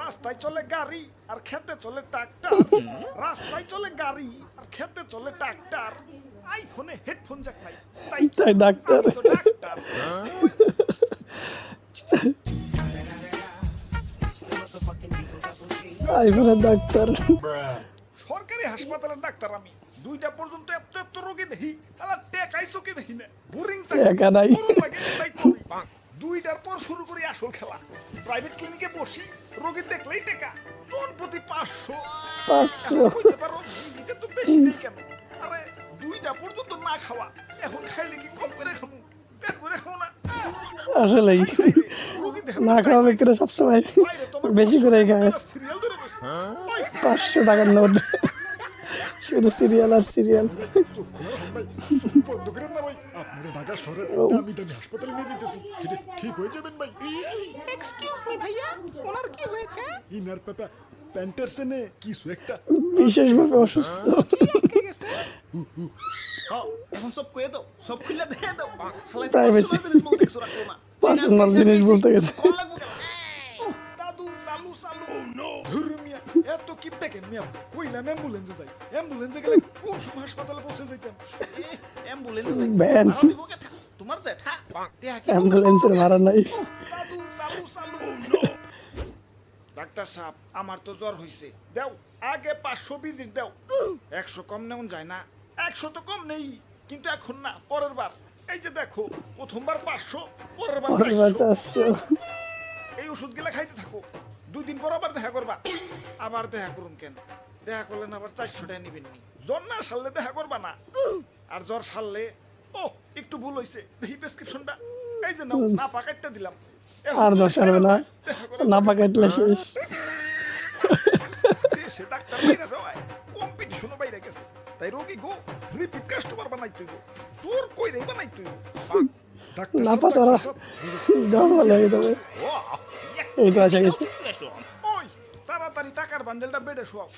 রাস্তায় চলে গাড়ি আর খেতে চলে ট্রাক্টর। রাস্তায় চলে গাড়ি আর খেতে চলে ট্রাক্টর। আইফোনে হেডফোন জ্যাক নাই। তাই তাই ডাক্তার। তো ডাক্তার। আইফোনের ডাক্তার। সরকারি হাসপাতালের ডাক্তার আমি। দুইটা পর্যন্ত এত এত রোগী দেখি আবার টেকাই চোখে দেখি না? বোরিং টাকা নাই। দুইটার পর শুরু করি আসল খেলা। প্রাইভেট ক্লিনিকে বসি রোগী দেখলেই টেকা। জন প্রতি পাঁচশো। পাঁচশো। কইতে পারো, তো বেশি নেই কেন? আরে দুইটা পর্যন্ত না খাওয়া এখন খাইলে কি কম করে খামু পেট করে খাব না। দেখে না খাওয়া ব্যক্তিরা সবসময় বেশি করে খায়। পাঁচশো টাকার নোট। শুধু সিরিয়াল আর সিরিয়াল বন্ধ করেন না ভাই। আপনারা ঢাকা শহরের দামি দামি হাসপাতালে নিয়ে যেতেছি। ঠিক- ঠিক হয়ে যাবেন ভাই। এক্সকিউজ মি ভাইয়া ওনার কি হয়েছে ইনার পেপা প্যান্টারসেনে কিছু একটা বিশেষভাবে অসুস্থ এখন সব কয়ে দাও সব খুলে দিয়ে দাও না Personal জিনিস বলতে গেছে। চালু চালু ধরু মিয়া এত কি দেখেন মিয়া কইলাম অ্যাম্বুলেন্সে যাই। অ্যাম্বুলেন্সে গেলে কোন সময় হাসপাতালে পৌঁছে যাইতাম? অ্যাম্বুলেন্স কেটা? তোমার কি অ্যাম্বুলেন্সের ভাড়া নাই। চালু চালু ডাক্তার সাহেব আমার তো জ্বর হইছে। দাও আগে পাঁচশো ভিজিট দাও। একশো কম নেওয়া যায় না। একশো তো কম নেই কিন্তু এখন না পরের বার। এই যে দেখো প্রথমবার পাঁচশো পরের বার পরের বার 400 চারশো। এই ওষুধগুলা খাইতে থাকো। দুই দিন পর আবার দেখা করবা। আবার দেখা করুন কেন? দেখা করলেন আবার চারশো টাকা নিবেন নি। জ্বর না সারলে দেখা করবা না। আর জ্বর সারলে ও একটু ভুল হয়েছে দেখি প্রেসক্রিপশনটা এই যে নাও না পাকাইটা দিলাম। আর জ্বর সারবে না। না পাকাইটলে শেষ। ডাক্তার বাইরে যাওয়ায় কম্পিটিশনও বাইরে গেছে। তাই রোগী গো রিপিট কাস্টমার বানাই তুই গো জোর কই রে বানাই তুই না পাচারা ডাক্তার সাহেব, এই তো আসা গেছে ওই তাড়াতাড়ি টাকার বান্ডেলটা বেডে শোয়াও।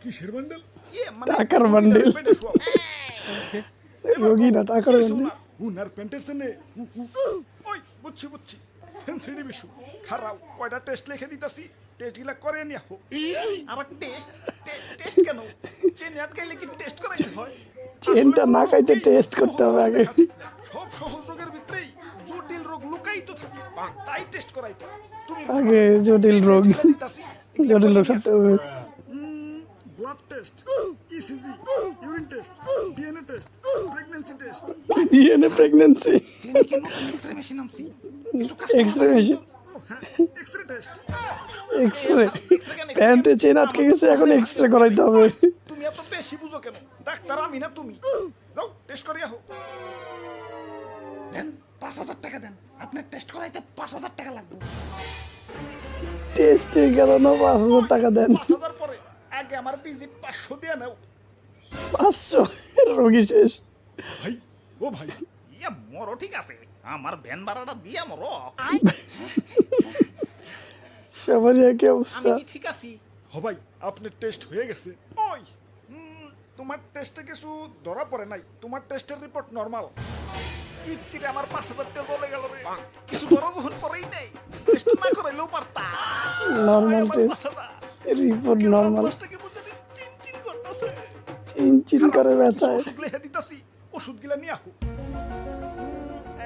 কিসের বান্ডেল? ইয়ে মানে টাকার বান্ডেল। বেডে শোয়াও। রোগী না টাকার বান্ডেল। উনার প্যান্টের সেনে ওই বুঝছি বুঝছি। সেন্সিটিভ ইস্যু খারাপ কয়টা টেস্ট লিখে দিতাছি। টেস্টগুলা করে নিয়ে হোক। আবার টেস্ট টেস্ট কেন? চেনে আটকাইলে কি টেস্ট করাইতে হয়? চেনটা না খাইতে টেস্ট করতে হবে আগে। সব সহজ টেস্ট করাইতে। তুমি আগে জটিল রোগ। জটিল রোগ সারতে হবে। Blood test ECG urine test DNA test pregnancy test DNA pregnancy x-ray machine আনছি। X-ray machine x-ray test x-ray প্যান্টে চেন আটকে গেছে এখন এক্সরে করাইতে হবে। তুমি এত বেশি বুঝো কেন? ডাক্তার আমি না তুমি? যাও টেস্ট করিয়া হোক পাঁচ হাজার টাকা দেন। আপনার টেস্ট করাইতে পাঁচ হাজার টাকা লাগবে। টেস্টে গেল না পাঁচ হাজার টাকা দেন। পাঁচ হাজার পরে আগে আমার ভিজিট পাঁচশো দিয়ে নাও। পাঁচশো রোগী শেষ। ভাই ও ভাই। ইয়া মরো ঠিক আছে। আমার ভ্যান ভাড়াটা দিয়া মরো। সবারই একই আমি অবস্থা কি ঠিক আছি? হ ভাই আপনার টেস্ট হয়ে গেছে। ওই তোমার টেস্টে কিছু ধরা পড়ে নাই। তোমার টেস্টের রিপোর্ট নর্মাল ইচ্ছিরে আমার পাঁচ হাজার টাকা চলে গেল রে। কিছু ধরা যখন পরেই নেই। টেস্ট না করাইলেও পারতা। নর্মাল টেস্ট রিপোর্ট নর্মাল চিন চিন করে ব্যথায় ওষুধ লিখে দিতাছি। ওষুধ গিলা নিয়ে আহো।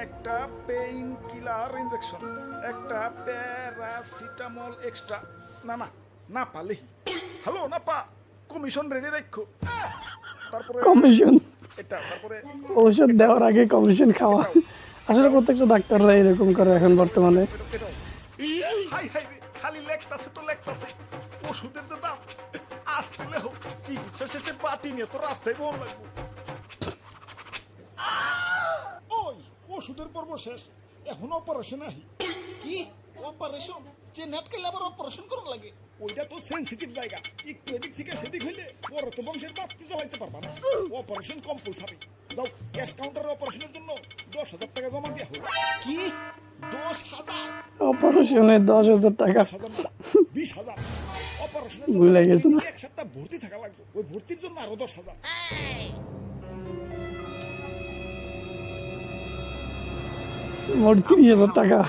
একটা পেইন কিলার ইনজেকশন একটা প্যারাসিটামল এক্সট্রা না না না পালেই হ্যালো না পা। কমিশন রেডি রাখো তারপরে কমিশন এটা তারপরে ঔষধ দেওয়ার আগে কমিশন খাওয়া। আসলে প্রত্যেকটা ডাক্তাররা এরকম করে এখন বর্তমানে। হাই হাই খালি লেখতাছে তো লেখতাছে। ওষুধের যে দাম আসতে লেহ চিকিৎসা শেষে নিয়ে তো রাস্তায় বহন লাগবো। ওই ওষুধের পর্ব শেষ এখন অপারেশন আহি কি? অপারেশন যে নাটকাইলে আবার অপারেশন করা লাগে। ওইটা তো সেন্সিটিভ জায়গা। একটু এদিক থেকে সেদিক হইলে পরে তো বংশের বাড়তি চালাইতে পারবা না। অপারেশন কম্পালসারি যাও ক্যাশ কাউন্টারে অপারেশনের জন্য দশ হাজার টাকা জমা দিয়া হোক। কি? দশ হাজার? অপারেশনে দশ হাজার টাকা। বিশ হাজার। অপারেশনের ভুলে গেছে না। এক সপ্তাহ ভর্তি থাকা লাগবে। ওই ভর্তির জন্য আরও দশ হাজার। মোট তিরিশ হাজার টাকা।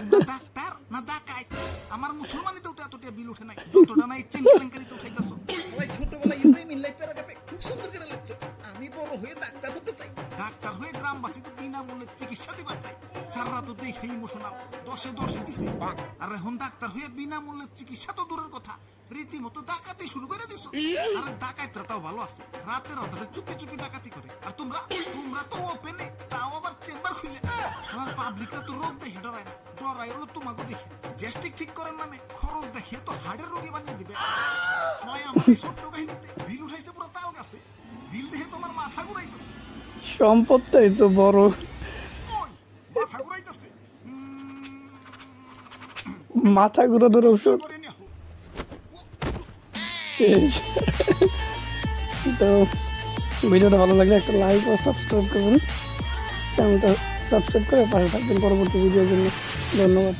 আমার মুসলমানিতেও তো এতটা বিল উঠে নাই। যতটা নাই চেন কেলেঙ্কারিতে উঠাইতেছো ভাই ছোটবেলায় ইব্রাহিম লাইফ প্যারাগ্রাফে খুব সুন্দর করে লাগছে। আমি বড় হয়ে ডাক্তার হতে চাই। ডাক্তার হয়ে গ্রামবাসীকে বিনামূল্যে চিকিৎসা দিবার চাই। স্যাররা তো দেখে ইমোশনাল দশে দশে দিছে। আর এখন ডাক্তার হয়ে বিনামূল্যে চিকিৎসা তো দূরের কথা। রীতিমতো ডাকাতি শুরু করে দিছো। আরে ডাকাতরা তাও ভালো আছে। রাতের অর্ধাতে চুপি চুপি ডাকাতি করে। আর তোমরা? তোমরা তো ওপেনে তাও আবার চেম্বার খুলে আমার পাবলিকরা তো রোগ দেখে ডরায় না। ডরাই হলো তোমাকে দেখে। গ্যাস্ট্রিক ঠিক করার নামে খরচ দেখে তো হার্টের রোগী বানিয়ে দিবে। হয় আমার ছোট্ট কাহিনীতে বিল উঠাইছে পুরো তাল গাছে বিল দেখে তোমার মাথা ঘুরাইতেছে। সম্পদটাই তো বড় ওই মাথা ঘুরাইতেছে উম, মাথা ঘুরানোর ওষুধ শেষ। তো ভিডিওটা ভালো লাগলে একটা লাইক ও সাবস্ক্রাইব করুন। চ্যানেলটা সাবস্ক্রাইব করে পাশে থাকবেন পরবর্তী ভিডিওর জন্য। ধন্যবাদ।